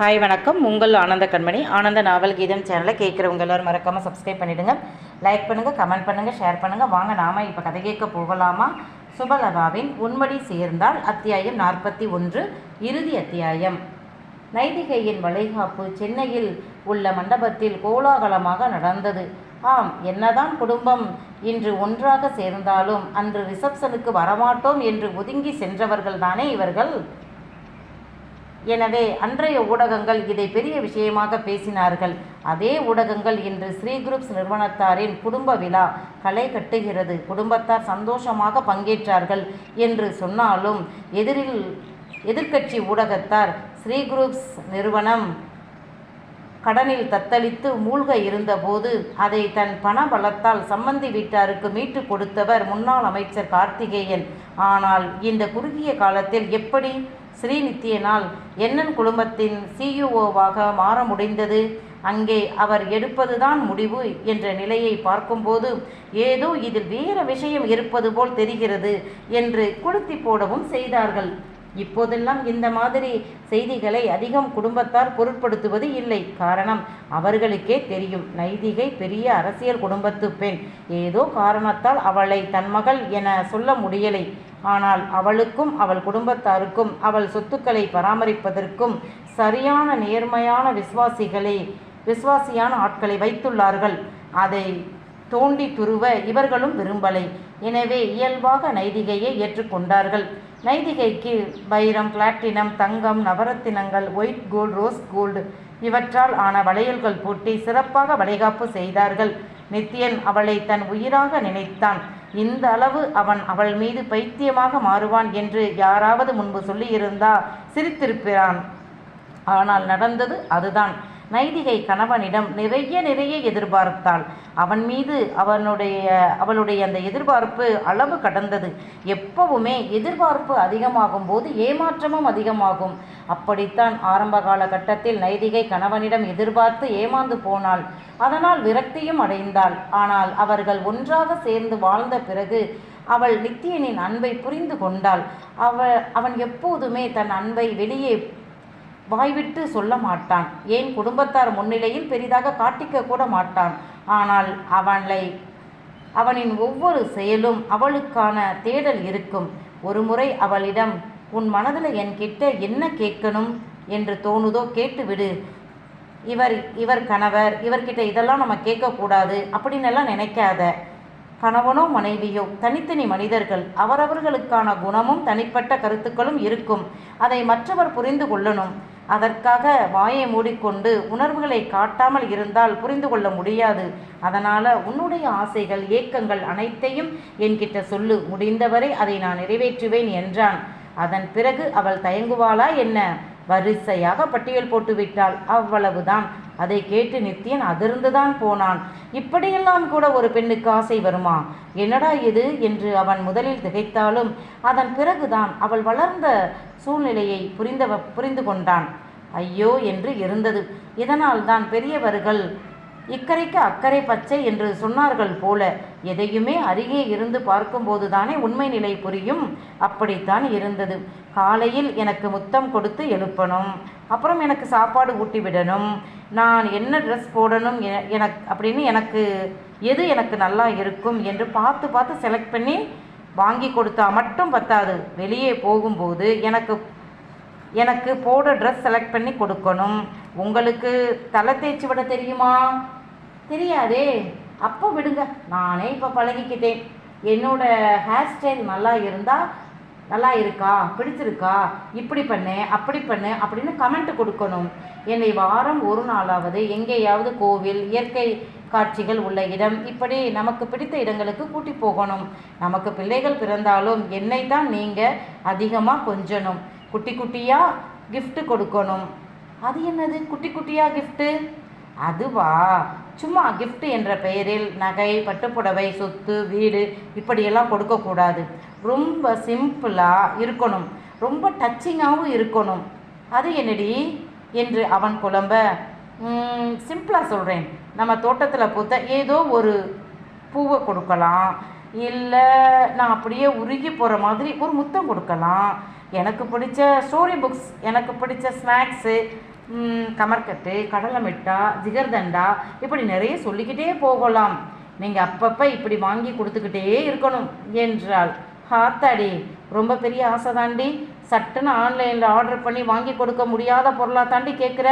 Hi வணக்கம். உங்கள் ஆனந்த கண்மணி. ஆனந்த நாவல் கீதம் சேனலை கேட்குறவங்க எல்லாரும் மறக்காமல் சப்ஸ்கிரைப் பண்ணிவிடுங்க லைக் பண்ணுங்கள் கமெண்ட் பண்ணுங்கள் ஷேர் பண்ணுங்கள் வாங்க நாம இப்போ கதை கேட்க போகலாமா? சுபலதாவின் உண்மடி சேர்ந்தால் அத்தியாயம் நாற்பத்தி ஒன்று இறுதி அத்தியாயம். நைதிகையின் வளைகாப்பு சென்னையில் உள்ள மண்டபத்தில் கோலாகலமாக நடந்தது. ஆம் என்னதான் குடும்பம் இன்று ஒன்றாக சேர்ந்தாலும் அன்று ரிசப்ஷனுக்கு வரமாட்டோம் என்று ஒதுங்கி சென்றவர்கள்தானே இவர்கள்? எனவே அன்றைய ஊடகங்கள் இதை பெரிய விஷயமாக பேசினார்கள். அதே ஊடகங்கள் இன்று ஸ்ரீ குரூப்ஸ் நிறுவனத்தாரின் குடும்ப விழா களை கட்டுகிறது. குடும்பத்தார் சந்தோஷமாக பங்கேற்றார்கள் என்று சொன்னாலும் எதிரில் எதிர்க்கட்சி ஊடகத்தார் ஸ்ரீ குரூப்ஸ் நிறுவனம் கடனில் தத்தளித்து மூழ்க இருந்தபோது அதை தன் பண பலத்தால் சம்பந்தி வீட்டாருக்கு மீட்டு கொடுத்தவர் முன்னாள் அமைச்சர் கார்த்திகேயன். ஆனால் இந்த குறுகிய காலத்தில் எப்படி ஸ்ரீநித்தியனால் என்னன் குடும்பத்தின் சிஇஓவாக மாற முடிந்தது அங்கே அவர் எடுப்பதுதான் முடிவு என்ற நிலையை பார்க்கும்போது ஏதோ இதில் வேறு விஷயம் இருப்பது போல் தெரிகிறது என்று கொளுத்தி போடவும் செய்தார்கள். இப்போதெல்லாம் இந்த மாதிரி செய்திகளை அதிகம் குடும்பத்தார் பொருட்படுத்துவது இல்லை. காரணம் அவர்களுக்கே தெரியும். நைதிகை பெரிய அரசியல் குடும்பத்து பெண். ஏதோ காரணத்தால் அவளை தன் மகள் என சொல்ல முடியலை. ஆனால் அவளுக்கும் அவள் குடும்பத்தாருக்கும் அவள் சொத்துக்களை பராமரிப்பதற்கும் சரியான நேர்மையான விசுவாசிகளை விசுவாசியான ஆட்களை வைத்துள்ளார்கள். அதை தோண்டி துருவ இவர்களும் விரும்பலை. எனவே இயல்பாக நைதிகையை ஏற்றுக்கொண்டார்கள். நைதிகைக்கு வைரம் பிளாட்டினம் தங்கம் நவரத்தினங்கள் ஒயிட் கோல்டு ரோஸ் கோல்டு இவற்றால் ஆன வளையல்கள் பூட்டி சிறப்பாக வளைகாப்பு செய்தார்கள். நித்யன் அவளை தன் உயிராக நினைத்தான். இந்த அளவு அவன் அவள் மீது பைத்தியமாக மாறுவான் என்று யாராவது முன்பு சொல்லியிருந்தா சிரித்திருப்பிறான் ஆனால் நடந்தது அதுதான். நைதிகை கணவனிடம் நிறைய நிறைய எதிர்பார்த்தாள். அவன் மீது அவனுடைய அவளுடைய அந்த எதிர்பார்ப்பு அளவு கடந்தது. எப்பவுமே எதிர்பார்ப்பு அதிகமாகும் போது ஏமாற்றமும் அதிகமாகும். அப்படித்தான் ஆரம்ப காலகட்டத்தில் நைதிகை கணவனிடம் எதிர்பார்த்து ஏமாந்து போனாள். அதனால் விரக்தியும் அடைந்தாள். ஆனால் அவர்கள் ஒன்றாக சேர்ந்து வாழ்ந்த பிறகு அவள் நித்தியனின் அன்பை புரிந்து கொண்டாள். அவ அவன் எப்போதுமே தன் அன்பை வெளியே வாய்விட்டு சொல்ல மாட்டான். ஏன் குடும்பத்தார் முன்னிலையில் பெரிதாக காட்டிக்க கூட மாட்டான். ஆனால் அவளை அவனின் ஒவ்வொரு செயலும் அவளுக்கான தேடல் இருக்கும். ஒரு முறை அவளிடம் உன் மனதில் என்கிட்ட என்ன கேட்கணும்? என்று தோணுதோ கேட்டுவிடு. இவர் இவர் கணவர் இவர்கிட்ட இதெல்லாம் நம்ம கேட்கக்கூடாது அப்படின்னு நினைக்காத. கணவனோ மனைவியோ தனித்தனி மனிதர்கள் அவரவர்களுக்கான குணமும் தனிப்பட்ட கருத்துக்களும் இருக்கும். அதை மற்றவர் புரிந்து கொள்ளணும். அதற்காக வாயை மூடிக்கொண்டு உணர்வுகளை காட்டாமல் இருந்தால் புரிந்து கொள்ள முடியாது. அதனால் உன்னுடைய ஆசைகள் ஏக்கங்கள் அனைத்தையும் என்கிட்ட சொல்லு. முடிந்தவரை அதை நான் நிறைவேற்றுவேன் என்றான். அதன் பிறகு அவள் தயங்குவாளா என்ன? வரிசையாக பட்டியல் போட்டுவிட்டாள் அவ்வளவுதான். அதை கேட்டு நித்தியன் அதிர்ந்துதான் போனான். இப்படியெல்லாம் கூட ஒரு பெண்ணுக்கு ஆசை வருமா? என்னடா இது? என்று அவன் முதலில் திகைத்தாலும் அதன் பிறகுதான் அவள் வளர்ந்த சூழ்நிலையை புரிந்த புரிந்து கொண்டான். ஐயோ என்று இருந்தது. இதனால் தான் பெரியவர்கள் இக்கரைக்கு அக்கறை பச்சை என்று சொன்னார்கள் போல எதையுமே அருகே இருந்து பார்க்கும்போது தானே உண்மை நிலை புரியும்? அப்படித்தான் இருந்தது. காலையில் எனக்கு முத்தம் கொடுத்து எழுப்பணும். அப்புறம் எனக்கு சாப்பாடு ஊட்டி விடணும். நான் என்ன ட்ரெஸ் போடணும் எனக்கு அப்படின்னு எனக்கு எது எனக்கு நல்லா இருக்கும் என்று பார்த்து பார்த்து செலக்ட் பண்ணி வாங்கி கொடுத்தா மட்டும் பத்தாது. வெளியே போகும்போது எனக்கு எனக்கு போட ட்ரெஸ் செலக்ட் பண்ணி கொடுக்கணும். உங்களுக்கு தலை தேய்ச்சி விட தெரியுமா? தெரியாதே. அப்போ விடுங்க. நானே இப்போ பழகிக்கிட்டேன். என்னோட ஹேர் ஸ்டைல் நல்லா இருந்தால் நல்லா இருக்கா? பிடிச்சிருக்கா? இப்படி பண்ணு அப்படி பண்ணு அப்படின்னு கமெண்ட் கொடுக்கணும். என்னை வாரம் ஒரு நாளாவது எங்கேயாவது கோவில் இயற்கை காட்சிகள் உள்ள இடம். இப்படி நமக்கு பிடித்த இடங்களுக்கு கூட்டி போகணும். நமக்கு பிள்ளைகள் பிறந்தாலும் என்னை தான் நீங்கள் அதிகமாக கொஞ்சணும். குட்டி குட்டியாக கிஃப்ட்டு கொடுக்கணும். அது என்னது? குட்டி குட்டியாக கிஃப்ட்டு அதுவா? சும்மா கிஃப்ட் என்ற பெயரில் நகை பட்டுப்புடவை சொத்து வீடு இப்படியெல்லாம் கொடுக்கக்கூடாது. ரொம்ப சிம்பிளாக இருக்கணும். ரொம்ப டச்சிங்காகவும் இருக்கணும். அது என்னடி? என்று அவன் குழம்ப சிம்பிளாக சொல்கிறேன் நம்ம தோட்டத்தில் பூத்த ஏதோ ஒரு பூவை கொடுக்கலாம். இல்லை நான் அப்படியே உருகி போகிற மாதிரி ஒரு முத்தம் கொடுக்கலாம். எனக்கு பிடிச்ச ஸ்டோரி புக்ஸ் எனக்கு பிடிச்ச ஸ்நாக்ஸு கமர்கட்டு கடலை மிட்டா ஜிகர்தண்டா இப்படி நிறைய சொல்லிக்கிட்டே போகலாம். நீங்கள் அப்பப்போ இப்படி வாங்கி கொடுத்துக்கிட்டே இருக்கணும் என்றாள். ஹாத்தாடி ரொம்ப பெரிய ஆசை தாண்டி. சட்டுன்னு ஆன்லைனில் ஆர்டர் பண்ணி வாங்கி கொடுக்க முடியாத பொருளாக தாண்டி கேட்குற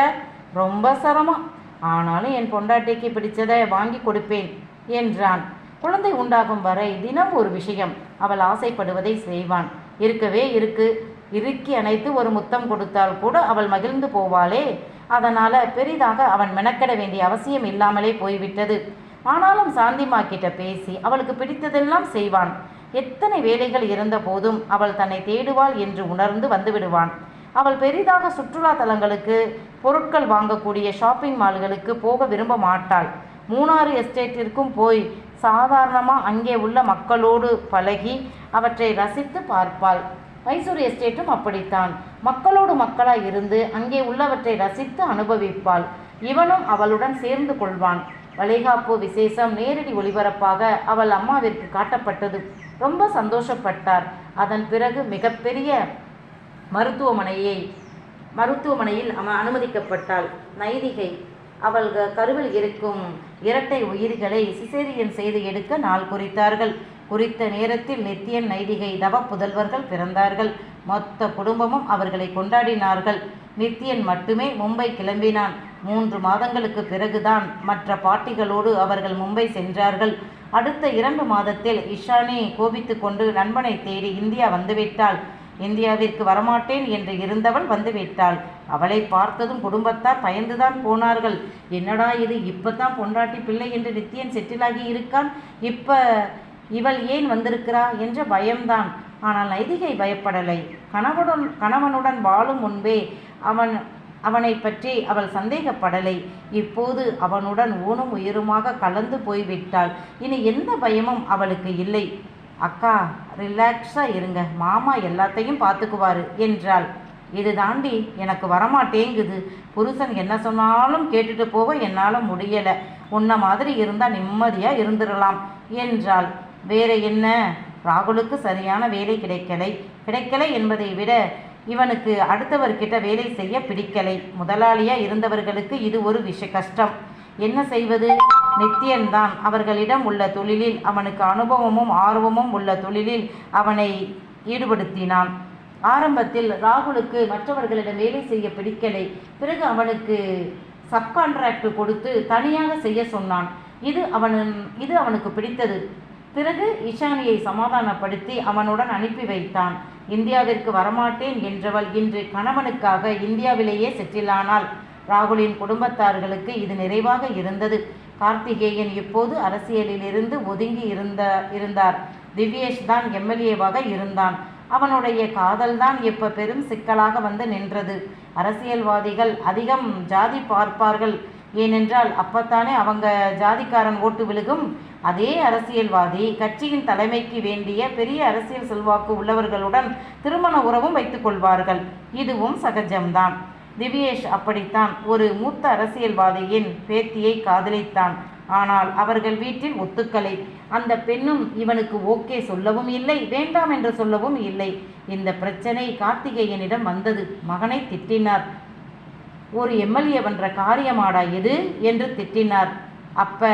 ரொம்ப சிரமம். ஆனாலும் என் பொண்டாட்டிக்கு பிடிச்சதை வாங்கி கொடுப்பேன் என்றான். குழந்தை உண்டாகும் வரை தினம் ஒரு விஷயம். அவள் ஆசைப்படுவதை செய்வான். இருக்கவே இருக்கு. இறுக்கி அணைத்து ஒரு முத்தம் கொடுத்தால் கூட அவள் மகிழ்ந்து போவாளே. அதனால பெரிதாக அவன் மெனக்கெட வேண்டிய அவசியம் இல்லாமலே போய்விட்டது. ஆனாலும் சாந்திமா கிட்ட பேசி அவளுக்கு பிடித்ததெல்லாம் செய்வான். எத்தனை வேலைகள் இருந்த போதும் அவள் தன்னை தேடுவாள் என்று உணர்ந்து வந்துவிடுவான் அவள் பெரிதாக சுற்றுலா தலங்களுக்கு பொருட்கள் வாங்கக்கூடிய ஷாப்பிங் மால்களுக்கு போக விரும்ப மாட்டாள். மூணாறு எஸ்டேட்டிற்கும் போய் சாதாரணமாக அங்கே உள்ள மக்களோடு பழகி அவற்றை ரசித்து பார்ப்பாள். மைசூர் எஸ்டேட்டும் அப்படித்தான். மக்களோடு மக்களாய் இருந்து அங்கே உள்ளவற்றை ரசித்து அனுபவிப்பாள். இவனும் அவளுடன் சேர்ந்து கொள்வான். வளைகாப்பு விசேஷம் நேரடி ஒளிபரப்பாக அவள் அம்மாவிற்கு காட்டப்பட்டது. ரொம்ப சந்தோஷப்பட்டார். அதன் பிறகு மிகப்பெரிய மருத்துவமனையை. மருத்துவமனையில் அவ அனுமதிக்கப்பட்டாள். நைதிகை அவள் கருவில் இருக்கும் இரட்டை உயிர்களை சிசேரியன் செய்து எடுக்க நாள் குறித்தார்கள். குறித்த நேரத்தில் நித்தியன் நைதிகை தவ புதல்வர்கள் பிறந்தார்கள். மொத்த குடும்பமும் அவர்களை கொண்டாடினார்கள். நித்தியன் மட்டுமே மும்பை கிளம்பினான். மூன்று மாதங்களுக்கு பிறகுதான் மற்ற பாட்டிகளோடு அவர்கள் மும்பை சென்றார்கள். அடுத்த இரண்டு மாதத்தில் இஷானி கோபித்து கொண்டு நண்பனை தேடி இந்தியா வந்துவிட்டாள். இந்தியாவிற்கு வரமாட்டேன் என்று இருந்தவள் வந்துவிட்டாள். அவளை பார்த்ததும் குடும்பத்தார் பயந்துதான் போனார்கள். என்னடா இது இப்பதான் பொண்டாட்டி பிள்ளை என்று நித்தியன் செட்டிலாகி இருக்கான். இப்ப இவள் ஏன் வந்திருக்கிறா என்ற பயம்தான். ஆனால் நைதிகை பயப்படலை. கணவனுடன் கணவனுடன் வாழும் முன்பே அவன் அவனை பற்றி அவள் சந்தேகப்படலை. இப்போது அவனுடன் ஊனும் உயிருமாக கலந்து போய்விட்டாள். இனி எந்த பயமும் அவளுக்கு இல்லை. அக்கா ரிலாக்ஸாக இருங்க. மாமா எல்லாத்தையும் பார்த்துக்குவாரு என்றாள். இது தாண்டி எனக்கு வரமாட்டேங்குது. புருஷன் என்ன சொன்னாலும் கேட்டுட்டு போக என்னால் முடியலை. உன்ன மாதிரி இருந்தால் நிம்மதியாக இருந்துடலாம் என்றாள். வேற என்ன? ராகுலுக்கு சரியான வேலை கிடைக்கலை. கிடைக்கலை என்பதை விட இவனுக்கு அடுத்தவர்கிட்ட வேலை செய்ய பிடிக்கலை. முதலாளியாக இருந்தவர்களுக்கு இது ஒரு விஷ கஷ்டம். என்ன செய்வது? நித்தியன்தான். அவர்களிடம் உள்ள தொழிலில் அவனுக்கு அனுபவமும் ஆர்வமும் உள்ள தொழிலில் அவனை ஈடுபடுத்தினான். ஆரம்பத்தில் ராகுலுக்கு மற்றவர்களிடம் வேலை செய்ய பிடிக்கலை. பிறகு அவனுக்கு சப்கான்ட்ராக்ட் கொடுத்து தனியாக செய்ய சொன்னான். இது அவன் இது அவனுக்கு பிடித்தது. பிறகு இஷானியை சமாதானப்படுத்தி அவனுடன் அனுப்பி வைத்தான். இந்தியாவிற்கு வரமாட்டேன் என்றவள் இன்று கணவனுக்காக இந்தியாவிலேயே செட்டிலானாள். ராகுலின் குடும்பத்தார்களுக்கு இது நிறைவாக இருந்தது. கார்த்திகேயன் இப்போது அரசியலிலிருந்து ஒதுங்கி இருந்த இருந்தார். திவ்யேஷ் தான் எம்எல்ஏவாக இருந்தான். அவனுடைய காதல்தான் இப்ப பெரும் சிக்கலாக வந்து நின்றது. அரசியல்வாதிகள் அதிகம் ஜாதி பார்ப்பார்கள். ஏனென்றால் அப்பத்தானே அவங்க ஜாதிக்காரன் ஓட்டு விழுகும். அதே அரசியல்வாதி கட்சியின் தலைமைக்கு வேண்டிய பெரிய அரசியல் செல்வாக்கு உள்ளவர்களுடன் திருமண உறவும் வைத்துக் கொள்வார்கள். இதுவும் சகஜம்தான். திவ்யேஷ் அப்படித்தான். ஒரு மூத்த அரசியல்வாதியின் பேத்தியை காதலித்தான். ஆனால் அவர்கள் வீட்டில் ஒத்துக்கலை. அந்த பெண்ணும் இவனுக்கு ஓகே சொல்லவும் இல்லை வேண்டாம் என்று சொல்லவும் இல்லை. இந்த பிரச்சனை கார்த்திகேயனிடம் வந்தது. மகனை திட்டினார். ஒரு எம்எல்ஏ பண்ற காரியமாடா எது? என்று திட்டினார். அப்ப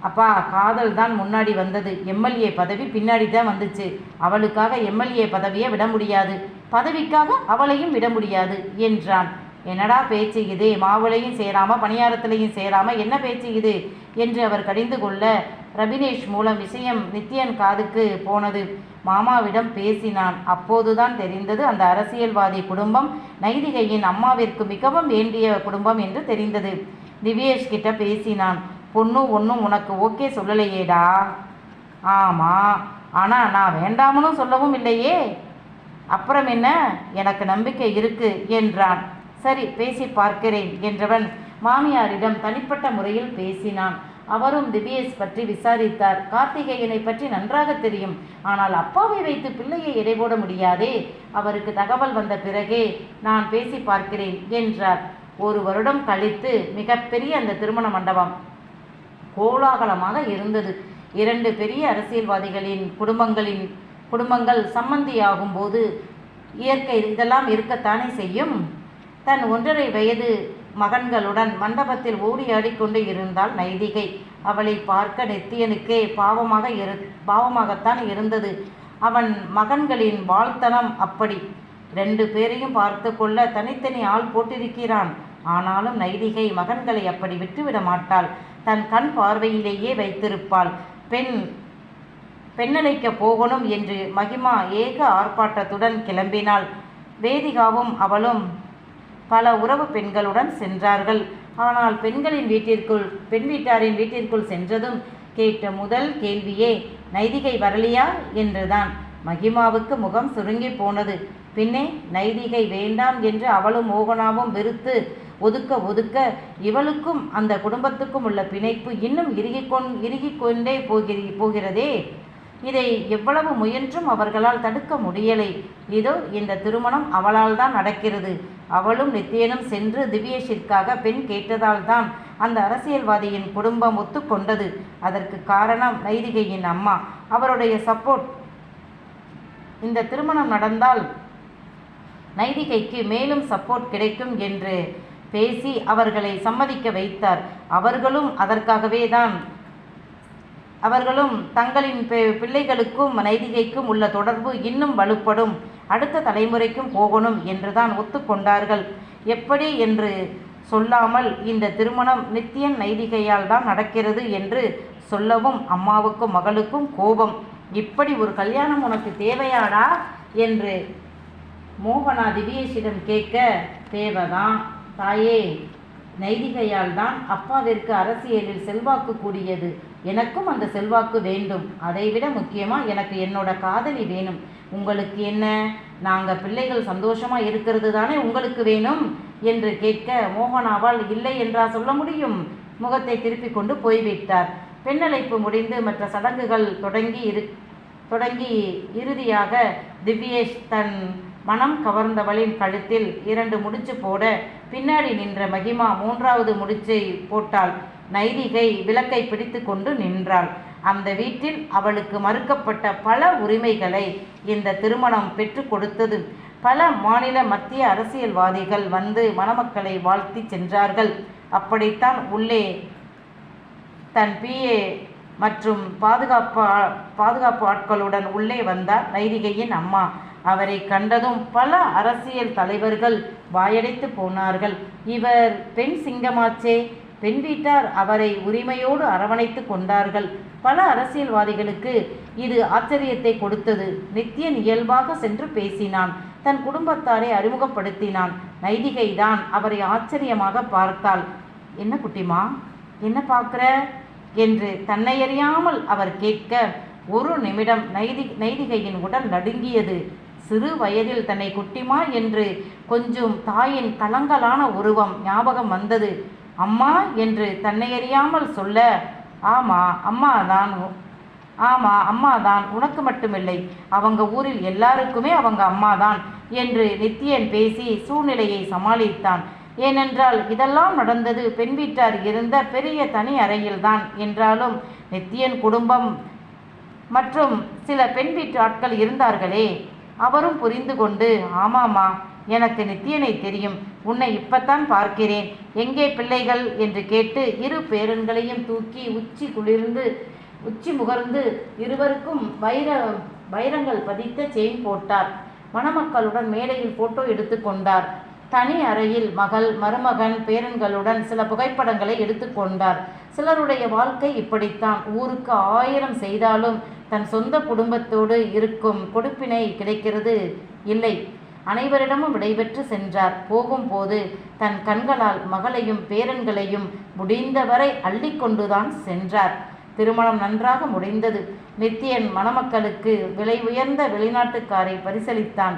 அப்பா காதல் தான் முன்னாடி வந்தது. எம்எல்ஏ பதவி பின்னாடி தான் வந்துச்சு. அவளுக்காக எம்எல்ஏ பதவியை விட முடியாது. பதவிக்காக அவளையும் விட முடியாது என்றான். என்னடா பேச்சு இது? மாவுளையும் சேராம பணியாரத்திலையும் சேராம என்ன பேச்சு இது? என்று அவர் கடிந்து கொள்ள ரபினேஷ் மூலம் விஷயம் நித்யன் காதுக்கு போனது. மாமாவிடம் பேசினான். அப்போதுதான் தெரிந்தது அந்த அரசியல்வாதி குடும்பம் நைதிகையின் அம்மாவிற்கு மிகவும் வேண்டிய குடும்பம் என்று தெரிந்தது. திவ்யேஷ் கிட்ட பேசினான். பொண்ணு ஒன்றும் உனக்கு ஓகே சொல்லலையேடா? ஆமாம் ஆனால் நான் வேண்டாமனும் சொல்லவும் இல்லையே. அப்புறம் என்ன? எனக்கு நம்பிக்கை இருக்கு என்றான். சரி பேசி பார்க்கிறேன் என்றவன் மாமியாரிடம் தனிப்பட்ட முறையில் பேசினான். அவரும் திவ்யேஷ் பற்றி விசாரித்தார். கார்த்திகேயனை பற்றி நன்றாக தெரியும். ஆனால் அப்பாவை வைத்து பிள்ளையை எடைபோட முடியாதே. அவருக்கு தகவல் வந்த பிறகே நான் பேசி பார்க்கிறேன் என்றார். ஒரு வருடம் கழித்து மிகப்பெரிய அந்த திருமண மண்டபம் கோலாகலமாக இருந்தது. இரண்டு பெரிய அரசியல்வாதிகளின் குடும்பங்களின் குடும்பங்கள் சம்மந்தியாகும் போது இயற்கை இதெல்லாம் இருக்கத்தானே செய்யும்? தன் ஒன்றரை வயது மகன்களுடன் மண்டபத்தில் ஓடி ஆடிக்கொண்டு இருந்தாள் நைதிகை. அவளை பார்க்க நெத்தியனுக்கே பாவமாக இரு பாவமாகத்தான் இருந்தது. அவன் மகன்களின் வாழ்த்தனம் அப்படி. ரெண்டு பேரையும் பார்த்து கொள்ள தனித்தனி ஆள் போட்டிருக்கிறான். ஆனாலும் நைதிகை மகன்களை அப்படி விட்டுவிட மாட்டாள். தன் கண் பார்வையிலேயே வைத்திருப்பாள். பெண் பெண்ணழைக்க போகணும் என்று மகிமா ஏக ஆர்ப்பாட்டத்துடன் கிளம்பினாள். வேதிகாவும் அவளும் பல உறவு பெண்களுடன் சென்றார்கள். ஆனால் பெண்களின் வீட்டிற்குள் பெண் வீட்டாரின் வீட்டிற்குள் சென்றதும் கேட்ட முதல் கேள்வியே நைதிகை வரலியா? என்றுதான். மகிமாவுக்கு முகம் சுருங்கி போனது. பின்னே நைதிகை வேண்டாம் என்று அவளும் மோகனாவும் வெறுத்து ஒதுக்க ஒதுக்க இவளுக்கும் அந்த குடும்பத்துக்கும் உள்ள பிணைப்பு இன்னும் இறுகிக்கொண் இறுகிக் கொண்டே போகிறி போகிறதே? இதை எவ்வளவு முயன்றும் அவர்களால் தடுக்க முடியலை. இதோ இந்த திருமணம் அவளால் தான் நடக்கிறது. அவளும் நித்தியனும் சென்று திவ்யேஷிற்காக பெண் கேட்டதால் தான் அந்த அரசியல்வாதியின் குடும்பம் ஒத்துக்கொண்டது. அதற்கு காரணம் நைதிகையின் அம்மா. அவருடைய சப்போர்ட் இந்த திருமணம் நடந்தால் நைதிகைக்கு மேலும் சப்போர்ட் கிடைக்கும் என்று பேசி அவர்களை சம்மதிக்க வைத்தார். அவர்களும் அதற்காகவே தான் அவர்களும் தங்களின் பி- பிள்ளைகளுக்கும் நைதிகைக்கும் உள்ள தொடர்பு இன்னும் வலுப்படும். அடுத்த தலைமுறைக்கும் போகணும் என்றுதான் ஒத்துக்கொண்டார்கள். எப்படி என்று சொல்லாமல் இந்த திருமணம் நித்தியன் நைதிகையால் தான் நடக்கிறது என்று சொல்லவும் அம்மாவுக்கும் மகளுக்கும் கோபம். இப்படி ஒரு கல்யாணம் உனக்கு தேவையாடா என்று மோகனா திவ்யேஷிடம் கேட்க தேவைதான். தாயே நைதிகையால் தான் அப்பாவிற்கு அரசியலில் செல்வாக்கு கூடியது. எனக்கும் அந்த செல்வாக்கு வேண்டும். அதைவிட முக்கியமாக எனக்கு என்னோட காதலி வேணும். உங்களுக்கு என்ன? நாங்கள் பிள்ளைகள் சந்தோஷமாக இருக்கிறது தானே உங்களுக்கு வேணும்? என்று கேட்க மோகனாவால் இல்லை என்றா சொல்ல முடியும்? முகத்தை திருப்பி கொண்டு போய்விட்டார். பெண்ணழைப்பு முடிந்து மற்ற சடங்குகள் தொடங்கி இரு தொடங்கி இறுதியாக திவ்யேஷ் தன் மனம் கவர்ந்தவளின் கழுத்தில் இரண்டு முடிச்சு போட பின்னாடி நின்ற மகிமா மூன்றாவது முடிச்சை போட்டாள். நைதிகை விளக்கை பிடித்து கொண்டு நின்றாள். அந்த வீட்டில் அவளுக்கு மறுக்கப்பட்ட பல உரிமைகளை இந்த திருமணம் பெற்று கொடுத்தது. பல மாநில மத்திய அரசியல்வாதிகள் வந்து மணமக்களை வாழ்த்தி சென்றார்கள். அப்படித்தான் உள்ளே தன் பிஏ மற்றும் பாதுகாப்பு பாதுகாப்பு ஆட்களுடன் உள்ளே வந்தார் நைதிகையின் அம்மா. அவரை கண்டதும் பல அரசியல் தலைவர்கள் வாயடைத்து போனார்கள். இவர் பெண் சிங்கமாச்சே பெண் வீட்டார் அவரை உரிமையோடு அரவணைத்து கொண்டார்கள். பல அரசியல்வாதிகளுக்கு இது ஆச்சரியத்தை கொடுத்தது. நித்தியன் இயல்பாக சென்று பேசினான். தன் குடும்பத்தாரை அறிமுகப்படுத்தினான். நைதிகைதான் அவரை ஆச்சரியமாக பார்த்தாள். என்ன குட்டிமா என்ன பார்க்குற? என்று தன்னை அறியாமல் அவர் கேட்க ஒரு நிமிடம் நைதி நைதிகையின் உடல் நடுங்கியது. சிறு வயதில் தன்னை குட்டிமா? என்று கொஞ்சம் தாயின் கலங்கலான உருவம் ஞாபகம் வந்தது. அம்மா என்று தன்னை அறியாமல் சொல்ல ஆமா அம்மா தான் ஆமா அம்மா தான் உனக்கு மட்டுமில்லை. அவங்க ஊரில் எல்லாருக்குமே அவங்க அம்மா தான் என்று நித்தியன் பேசி சூழ்நிலையை சமாளித்தான். ஏனென்றால் இதெல்லாம் நடந்தது பெண் வீட்டார் இருந்த பெரிய தனி அறையில்தான் என்றாலும் நித்தியன் குடும்பம் மற்றும் சில பெண் வீட்டு ஆட்கள் இருந்தார்களே அவரும் புரிந்து கொண்டு ஆமாம்மா எனக்கு நித்தியனை தெரியும். உன்னை இப்பத்தான் பார்க்கிறேன். எங்கே பிள்ளைகள்? என்று கேட்டு இரு பேரன்களையும் தூக்கி உச்சி குளிர்ந்து உச்சி முகர்ந்து இருவருக்கும் வைர வைரங்கள் பதித்த செயின் போட்டார். மணமக்களுடன் மேடையில் போட்டோ எடுத்துக்கொண்டார் தனி அறையில் மகள் மருமகன் பேரன்களுடன் சில புகைப்படங்களை எடுத்துக்கொண்டார் சிலருடைய வாழ்க்கை இப்படித்தான். ஊருக்கு ஆயிரம் செய்தாலும் தன் சொந்த குடும்பத்தோடு இருக்கும் கொடுப்பினை கிடைக்கிறது இல்லை. அனைவரிடமும் விடைபெற்று சென்றார். போகும்போது தன் கண்களால் மகளையும் பேரன்களையும் முடிந்தவரை அள்ளிக்கொண்டுதான் சென்றார். திருமணம் நன்றாக முடிந்தது. நித்தியன் மணமக்களுக்கு விலை உயர்ந்த வெளிநாட்டுக்காரை பரிசளித்தான்.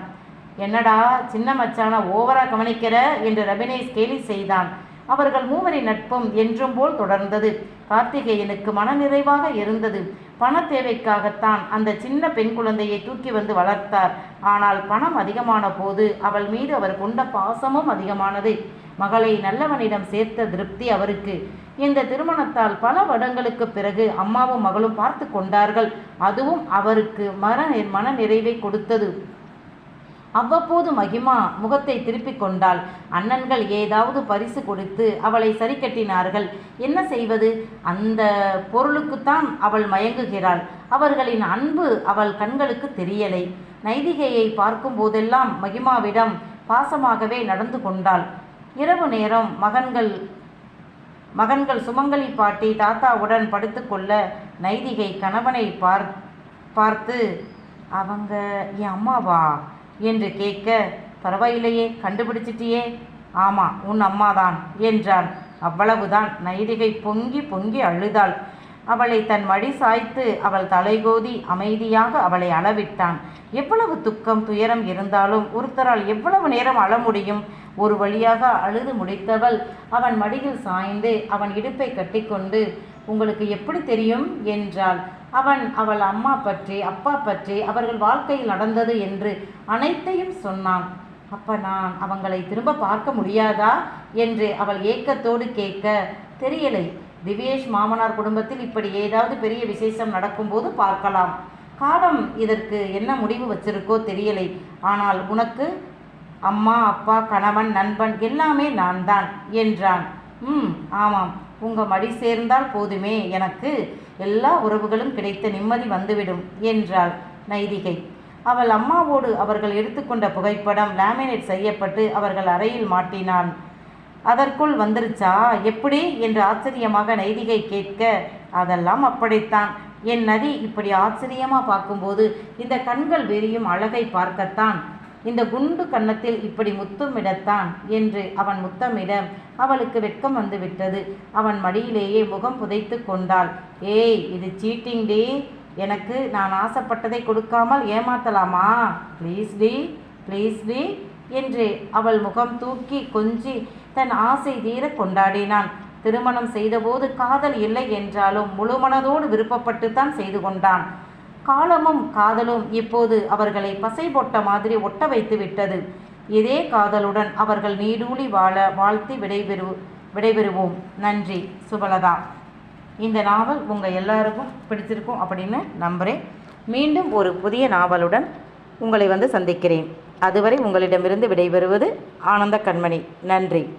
என்னடா சின்ன மச்சான ஓவரா கவனிக்கிற? என்று ரபினேஷ் கேலி செய்தான். அவர்கள் மூவரின் நட்பும் என்றும் போல் தொடர்ந்தது. கார்த்திகேயனுக்கு மனநிறைவாக இருந்தது. பண தேவைக்காகத்தான் அந்த சின்ன பெண் குழந்தையை தூக்கி வந்து வளர்த்தார். ஆனால் பணம் அதிகமான போது அவள் மீது அவர் கொண்ட பாசமும் அதிகமானது. மகளை நல்லவனிடம் சேர்த்த திருப்தி அவருக்கு. இந்த திருமணத்தால் பல வருடங்களுக்கு பிறகு அம்மாவும் மகளும் பார்த்து கொண்டார்கள். அதுவும் அவருக்கு மன மன நிறைவை கொடுத்தது. அவ்வப்போது மகிமா முகத்தை திருப்பிக் கொண்டாள். அண்ணன்கள் ஏதாவது பரிசு கொடுத்து அவளை சரி கட்டினார்கள். என்ன செய்வது? அந்த பொருளுக்குத்தான் அவள் மயங்குகிறாள். அவர்களின் அன்பு அவள் கண்களுக்கு தெரியலை. நைதிகையை பார்க்கும் போதெல்லாம் மகிமாவிடம் பாசமாகவே நடந்து கொண்டாள். இரவு நேரம் மகன்கள் மகன்கள் சுமங்கலி பாட்டி தாத்தாவுடன் படுத்துக்கொள்ள நைதிகை கணவனை பார் பார்த்து அவங்க என் அம்மாவா? என்று கேட்க பரவாயில்லையே கண்டுபிடிச்சிட்டியே. ஆமாம் உன் அம்மாதான் என்றான். அவ்வளவுதான். நைதிகை பொங்கி பொங்கி அழுதாள். அவளை தன் மடி சாய்த்து அவள் தலைகோதி அமைதியாக அவளை அளவிட்டான். எவ்வளவு துக்கம் துயரம் இருந்தாலும் ஒருத்தரால் எவ்வளவு நேரம் அழ முடியும்? ஒரு வழியாக அழுது முடித்தவள் அவன் மடியில் சாய்ந்து அவன் இடுப்பை கட்டிக்கொண்டு உங்களுக்கு எப்படி தெரியும்? என்றாள். அவன் அவள் அம்மா பற்றி அப்பா பற்றி அவர்கள் வாழ்க்கையில் நடந்தது என்று அனைத்தையும் சொன்னான். அப்ப நான் அவங்களை திரும்ப பார்க்க முடியாதா? என்று அவள் ஏக்கத்தோடு கேட்க தெரியலை. திவ்யேஷ் மாமனார் குடும்பத்தில் இப்படி ஏதாவது பெரிய விசேஷம் நடக்கும்போது பார்க்கலாம். காலம் இதற்கு என்ன முடிவு வச்சிருக்கோ தெரியலை. ஆனால் உனக்கு அம்மா அப்பா கணவன் நண்பன் எல்லாமே நான் தான் என்றான். ம் ஆமாம். உங்கள் மடி சேர்ந்தால் போதுமே எனக்கு. எல்லா உறவுகளும் கிடைத்த நிம்மதி வந்துவிடும் என்றாள் நைதிகை. அவள் அம்மாவோடு அவர்கள் எடுத்துக்கொண்ட புகைப்படம் லேமினேட் செய்யப்பட்டு அவர்கள் அறையில் மாட்டினான். அதற்குள் வந்துருச்சா? எப்படி? என்று ஆச்சரியமாக நைதிகை கேட்க அதெல்லாம் அப்படித்தான். என் நதி இப்படி ஆச்சரியமாக பார்க்கும்போது இந்த கண்கள் வெறியும் அழகை பார்க்கத்தான். இந்த குண்டு கன்னத்தில் இப்படி முத்தமிடத்தான் என்று அவன் முத்தமிட அவளுக்கு வெட்கம் வந்துவிட்டது. அவன் மடியிலேயே முகம் புதைத்து கொண்டாள். ஏய் இது சீட்டிங் டி. எனக்கு நான் ஆசைப்பட்டதை கொடுக்காமல் ஏமாத்தலாமா? ப்ளீஸ் டி ப்ளீஸ் டி என்று அவள் முகம் தூக்கி கொஞ்சி தன் ஆசை தீர கொண்டாடினான். திருமணம் செய்தபோது காதல் இல்லை என்றாலும் முழு மனதோடு விருப்பப்பட்டு தான் செய்து கொண்டான். காலமும் காதலும் இப்போது அவர்களை பசை போட்ட மாதிரி ஒட்ட வைத்து விட்டது. இதே காதலுடன் அவர்கள் நீடூழி வாழ வாழ்த்தி விடைபெறு விடைபெறுவோம். நன்றி. சுபலதா. இந்த நாவல் உங்கள் எல்லாருக்கும் பிடிச்சிருக்கும் அப்படின்னு நம்புகிறேன் மீண்டும் ஒரு புதிய நாவலுடன் உங்களை வந்து சந்திக்கிறேன். அதுவரை உங்களிடமிருந்து விடைபெறுவது ஆனந்த கண்மணி. நன்றி.